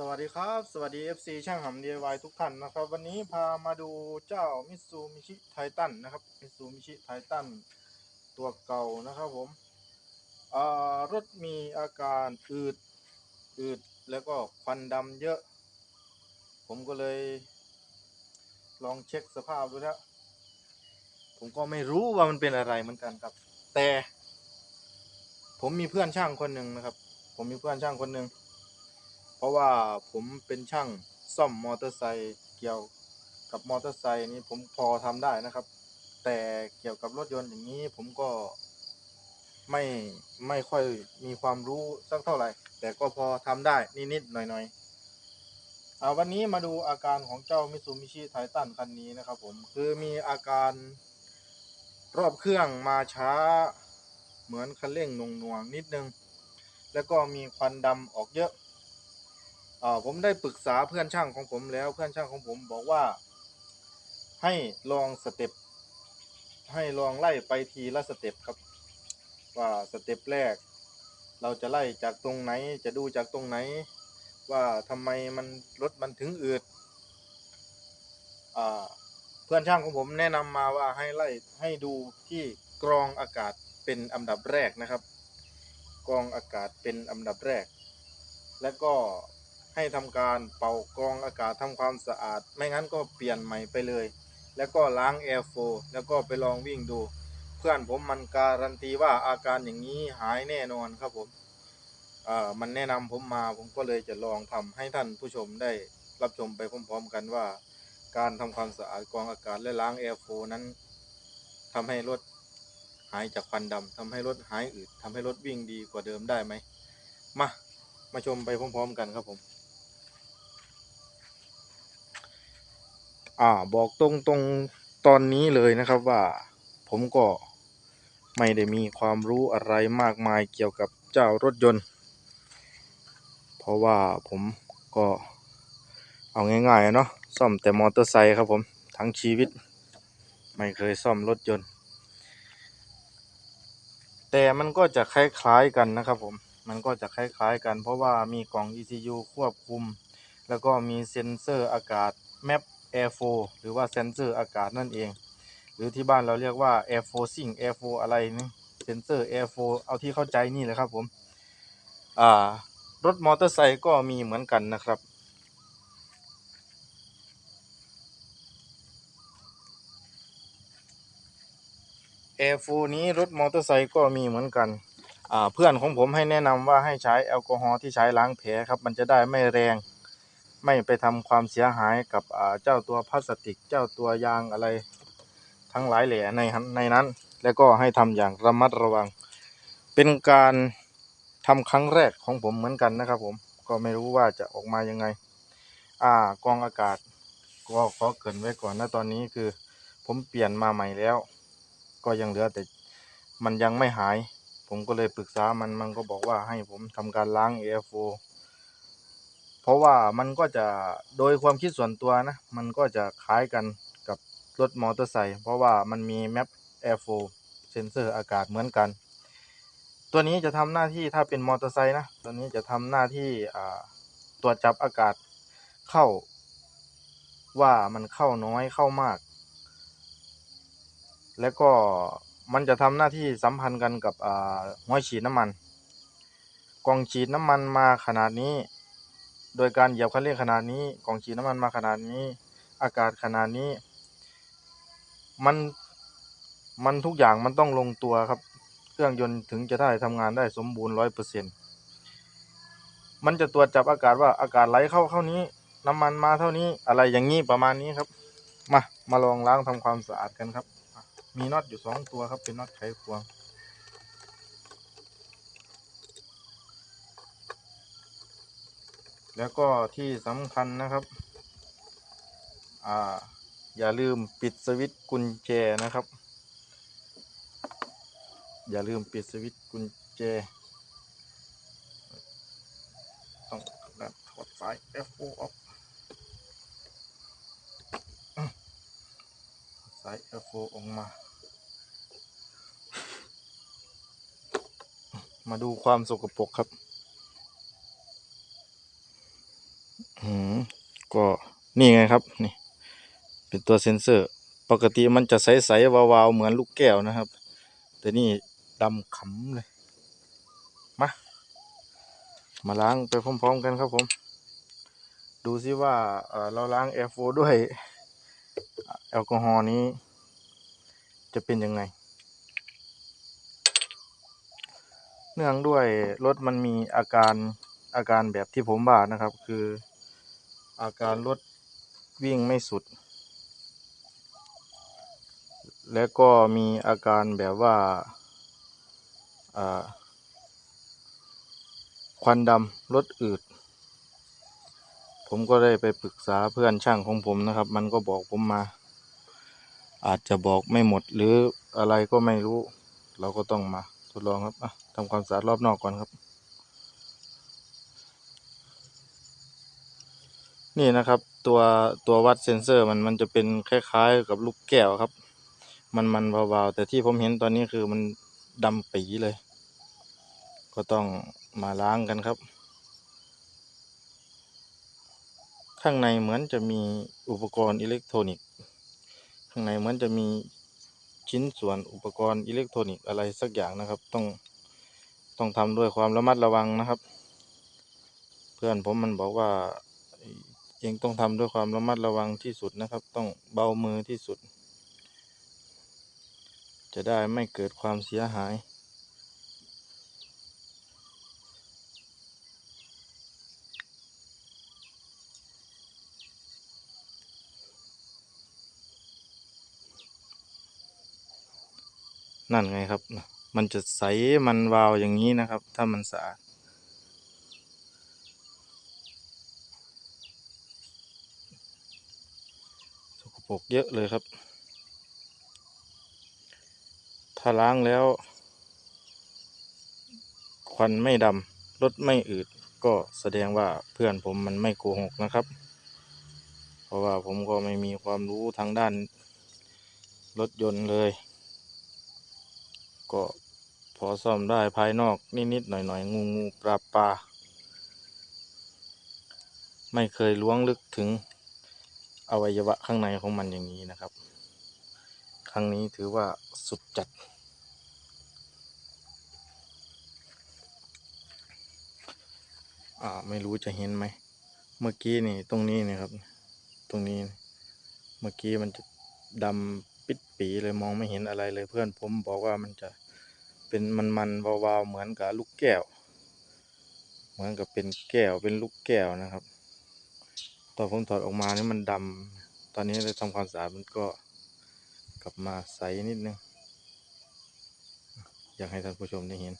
สวัสดีครับ สวัสดี FC ช่างหำ DIY ทุกท่านนะครับ วันนี้พามาดูเจ้ามิซูมิชิไททันนะครับมิซูมิชิไททันตัวเก่านะครับผมรถมีอาการอืดอืดแล้วก็ควันดำเยอะ ผมก็เลย ลองเช็คสภาพดูแล้วผมก็ไม่รู้ว่ามันเป็นอะไรเหมือนกันครับ แต่ ผมมีเพื่อนช่างคนหนึ่งนะครับ ผมมีเพื่อนช่างคนหนึ่ง เพราะว่าผมเป็นช่างซ่อมมอเตอร์ไซค์เกี่ยวกับมอเตอร์ไซค์นี้ผมพอทำได้นะครับ แต่เกี่ยวกับรถยนต์อย่างนี้ผมก็ไม่ไม่ค่อยมีความรู้สักเท่าไหร่ แต่ก็พอทำได้นิดๆหน่อยๆอ่าวันนี้มาดูอาการของเจ้ามิ t ูมิชิไททันคันนี้นะครับผมคือมีอาการรอบเครื่องมาช้าเหมือนคันเร่งหน่วงนิดนึง แล้วก็มีควันดำออกเยอะ อ่าผมได้ปรึกษาเพื่อนช่างของผมแล้วเพื่อนช่างของผมบอกว่า ให้ลองสเต็ปให้ลองไล่ไปทีละสเต็ปครับ ว่าสเต็ปแรก เราจะไล่จากตรงไหนจะดูจากตรงไหน ว่าทำไมมันรถมันถึงอืดอ่าเพื่อนช่างของผมแนะนำมาว่าให้ไล่ให้ดูที่กรองอากาศเป็นอันดับแรกนะครับ กรองอากาศเป็นอันดับแรก แล้วก็ ให้ทำการเป่ากรองอากาศทำความสะอาด ไม่งั้นก็เปลี่ยนใหม่ไปเลย แล้วก็ล้างแอร์โฟแล้วก็ไปลองวิ่งดู เพื่อนผมมันการันตีว่าอาการอย่างนี้หายแน่นอนครับผมมันแนะนำผมมาผมก็เลยจะลองทำให้ท่านผู้ชมได้รับชมไปพร้อมๆกันว่า การทำความสะอาดกรองอากาศและล้างแอร์โฟนั้นทำให้รถหายจากควันดำทำให้รถหายอืดทำให้รถวิ่งดีกว่าเดิมได้ไหมมามาชมไปพร้อมๆกันครับผม อ่าบอกตรงตรงๆตอนนี้เลยนะครับว่าผมก็ไม่ได้มีความรู้อะไรมากมายเกี่ยวกับเจ้ารถยนต์ เพราะว่าผมก็เอาง่ายๆอะเนาะซ่อมแต่มอเตอร์ไซค์ครับผมทั้งชีวิต ไม่เคยซ่อมรถยนต์ แต่มันก็จะคล้ายๆกันนะครับผมมันก็จะคล้ายๆกัน เพราะว่ามีกล่อง ECU ควบคุม แล้วก็มีเซ็นเซอร์อากาศแมป air flow หรือว่าเซนเซอร์อากาศนั่นเอง หรือที่บ้านเราเรียกว่า Airflow Airflow อะไรนี่เซนเซอร์ Airflow เอาที่เข้าใจนี่แหละครับผมอ่ารถมอเตอร์ไซค์ก็มีเหมือนกันนะครับ Airflow นี้รถมอเตอร์ไซค์ก็มีเหมือนกันเพื่อนของผมให้แนะนำว่าให้ใช้แอลกอฮอล์ที่ใช้ล้างแผลครับ มันจะได้ไม่แรง ไม่ไปทำความเสียหายกับเจ้าตัวพลาสติก เจ้าตัวยางอะไรทั้งหลายแหล่ในในนั้น แล้วก็ให้ทำอย่างระมัดระวัง เป็นการทำครั้งแรกของผมเหมือนกันนะครับ ผมก็ไม่รู้ว่าจะออกมายังไง อ่ากองอากาศก็ขอเกินไว้ก่อนนะตอนนี้คือ ผมเปลี่ยนมาใหม่แล้ว ก็ยังเหลือแต่มันยังไม่หาย ผมก็เลยปรึกษามันมันก็บอกว่าให้ผมทำการล้าง AF4 เพราะว่ามันก็จะโดยความคิดส่วนตัวนะ มันก็จะคล้ายกันกับรถมอเตอร์ไซค์เพราะว่ามันมี Map Airflow เซนเซอร์อากาศเหมือนกัน ตัวนี้จะทำหน้าที่ถ้าเป็นมอเตอร์ไซค์นะตัวนี้จะทำหน้าที่ตรวจับอากาศเข้า ว่ามันเข้าน้อยเข้ามาก แล้วก็มันจะทำหน้าที่สัมพันธ์กันกับอ่าหัวฉีดน้ำมัน กล่องฉีดน้ำมันมาขนาดนี้ โดยการเหยียบคันเร่งขนาดนี้กล่องฉีดน้ำมันมาขนาดนี้ อากาศขนาดนี้ มันมันทุกอย่างมันต้องลงตัวครับ เครื่องยนต์ถึงจะได้ทำงานได้สมบูรณ์ร้อยเปอร์เซ็นต์มันจะตรวจจับอากาศว่าอากาศไหลเข้าเข้านี้ น้ำมันมาเท่านี้อะไรอย่างนี้ประมาณนี้ครับ มามาลองล้างทำความสะอาดกันครับ มีน็อตอยู่สองตัวครับเป็นน็อตไขควง แล้วก็ที่สำคัญนะครับ อ่า อย่าลืมปิดสวิตช์กุญแจนะครับ อย่าลืมปิดสวิตช์กุญแจ ต้องแบบถอดสาย F4 ออกสาย F4 ออกมา มาดูความสกปรกครับ อืม ก็นี่ไงครับนี่ เป็นตัวเซ็นเซอร์ ปกติมันจะใสๆวาวๆเหมือนลูกแก้วนะครับ แต่นี่ดำขำเลย มา มาล้างไปพร้อม ๆ กันครับผม ดูซิว่าเอ่อเราล้างแอร์โฟด้วยแอลกอฮอล์นี้ จะเป็นยังไง เนื่องด้วยรถมันมีอาการอาการแบบที่ผมว่านะครับ คือ อาการรถวิ่งไม่สุด และก็มีอาการแบบว่าควันดำรถอืด ผมก็ได้ไปปรึกษาเพื่อนช่างของผมนะครับ มันก็บอกผมมา อาจจะบอกไม่หมดหรืออะไรก็ไม่รู้ เราก็ต้องมาทดลองครับทำความสะอาดรอบนอกก่อนครับ นี่นะครับ ตัวตัววัดเซนเซอร์มันมันจะเป็นคล้ายๆกับลูกแก้วครับ มันมันเบาๆแต่ที่ผมเห็นตอนนี้คือมันดำปีเลย ก็ต้องมาล้างกันครับ ข้างในเหมือนจะมีอุปกรณ์อิเล็กทรอนิกส์ข้างในเหมือนจะมีชิ้นส่วนอุปกรณ์อิเล็กทรอนิกส์อะไรสักอย่างนะครับ ต้องต้องทำด้วยความระมัดระวังนะครับ เพื่อนผมมันบอกว่า เองต้องทำด้วยความระมัดระวังที่สุดนะครับ ต้องเบามือที่สุด จะได้ไม่เกิดความเสียหาย นั่นไงครับ มันจะใสมันวาวอย่างนี้นะครับ ถ้ามันสะอาด ปรกเยอะเลยครับ ถ้าล้างแล้ว ควันไม่ดำรถไม่อืด ก็แสดงว่าเพื่อนผมมันไม่โกหกนะครับ เพราะว่าผมก็ไม่มีความรู้ทางด้านรถยนต์เลย ก็พอซ่อมได้ภายนอกนิดๆหน่อยๆ งูงูปลาปลาไม่เคยล้วงลึกถึง อวัยวะข้างในของมันอย่างนี้นะครับ ครั้งนี้ถือว่าสุดจัด อ่าไม่รู้จะเห็นไหม เมื่อกี้นี่ตรงนี้นี่ครับ ตรงนี้ เมื่อกี้มันจะดำปิดปีเลยมองไม่เห็นอะไรเลยเพื่อนผมบอกว่ามันจะเป็นมันมันๆวาวๆเหมือนกับลูกแก้ว เหมือนกับเป็นแก้วเป็นลูกแก้วนะครับ ตอนผมถอดออกมานี่มันดำตอนนี้เลยทำความสะอาดมันก็กลับมาใสนิดนึง อยากให้ท่านผู้ชมได้เห็น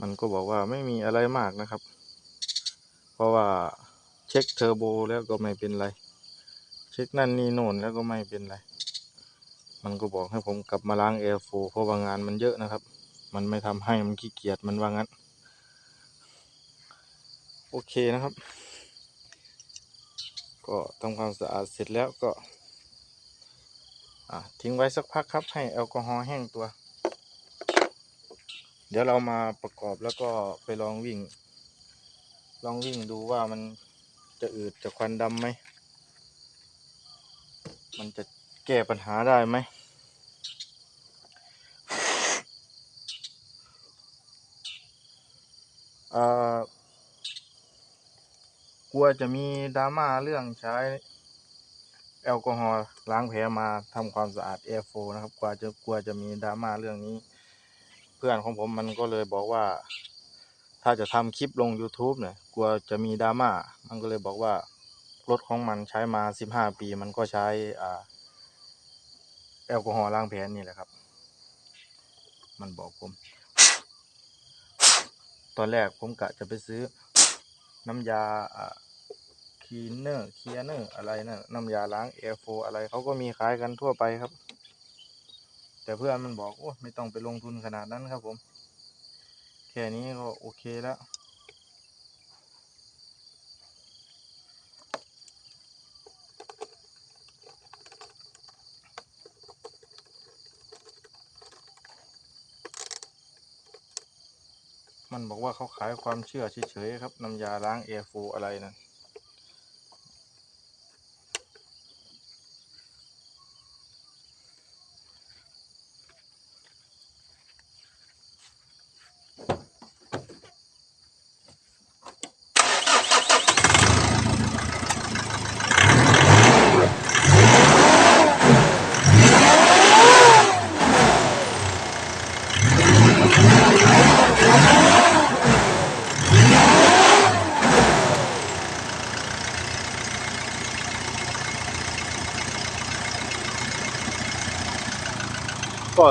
มันก็บอกว่าไม่มีอะไรมากนะครับ เพราะว่าเช็คเทอร์โบแล้วก็ไม่เป็นไร เช็คนั่นนี่โน่นแล้วก็ไม่เป็นไร มันก็บอกให้ผมกลับมาล้างแอร์โฟเพราะว่างานมันเยอะนะครับ มันไม่ทำให้มันขี้เกียจมันว่างั้น โอเคนะครับ ก็ทำความสะอาดเสร็จแล้วก็ทิ้งไว้สักพักครับ ให้แอลกอฮอล์แห้งตัว เดี๋ยวเรามาประกอบแล้วก็ไปลองวิ่ง ลองวิ่งดูว่ามันจะอืดจะควันดำไหม มันจะแก้ปัญหาได้ไหม เอ่อกลัวจะมีดราม่าเรื่องใช้แอลกอฮอล์ล้างแผลมาทำความสะอาดแอร์โฟนะครับ กว่าจะกลัวจะมีดราม่าเรื่องนี้ เพื่อนของผมมันก็เลยบอกว่า ถ้าจะทำคลิปลง YouTube เนี่ยกลัวจะมีดราม่ามันก็เลยบอกว่ารถของมันใช้มาสิบห้าปี มันก็ใช้อ่าแอลกอฮอล์ล้างแผลนี่แหละครับ มันบอกผม ตอนแรกผมกะจะไปซื้อน้ำยาอ่าคีนเนอร์เคียเนอร์อะไรนะน้ำยาล้างแอร์โฟอะไรเขาก็มีขายกันทั่วไปครับ แต่เพื่อนมันบอกโอ้ไม่ต้องไปลงทุนขนาดนั้นครับผม แค่นี้ก็โอเคแล้ว มันบอกว่าเขาขายความเชื่อเฉยๆครับน้ำยาล้างแอร์ฟูอะไรนะ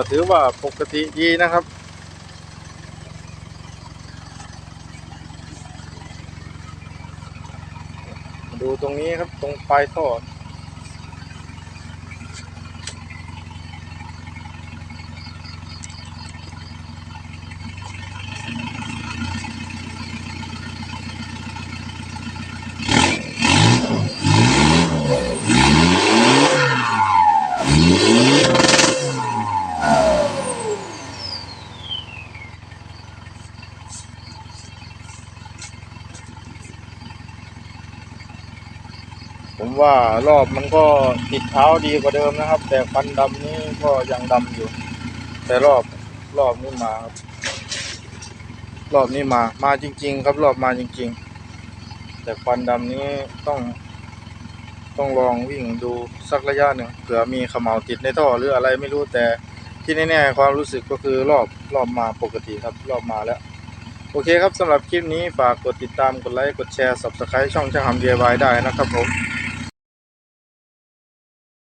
ถือว่าปกติดีนะครับ ดูตรงนี้ครับตรงปลายท่อ ว่ารอบมันก็ติดเท้าดีกว่าเดิมนะครับ แต่ควันดำนี้ก็ยังดำอยู่ แต่รอบรอบนี้มาครับรอบนี้มา มาจริง ๆ ครับรอบมาจริง ๆ แต่ควันดำนี้ต้อง ต้องลองวิ่งดูสักระยะหนึ่งเผื่อมีขมเหลาติดในท่อหรืออะไรไม่รู้แต่ที่แน่ๆความรู้สึกก็คือรอบรอบมาปกติครับรอบมาแล้วโอเคครับสำหรับคลิปนี้ฝากกดติดตาม กดไลค์ กดแชร์ subscribe ช่องช่างทำ DIY ได้นะครับผม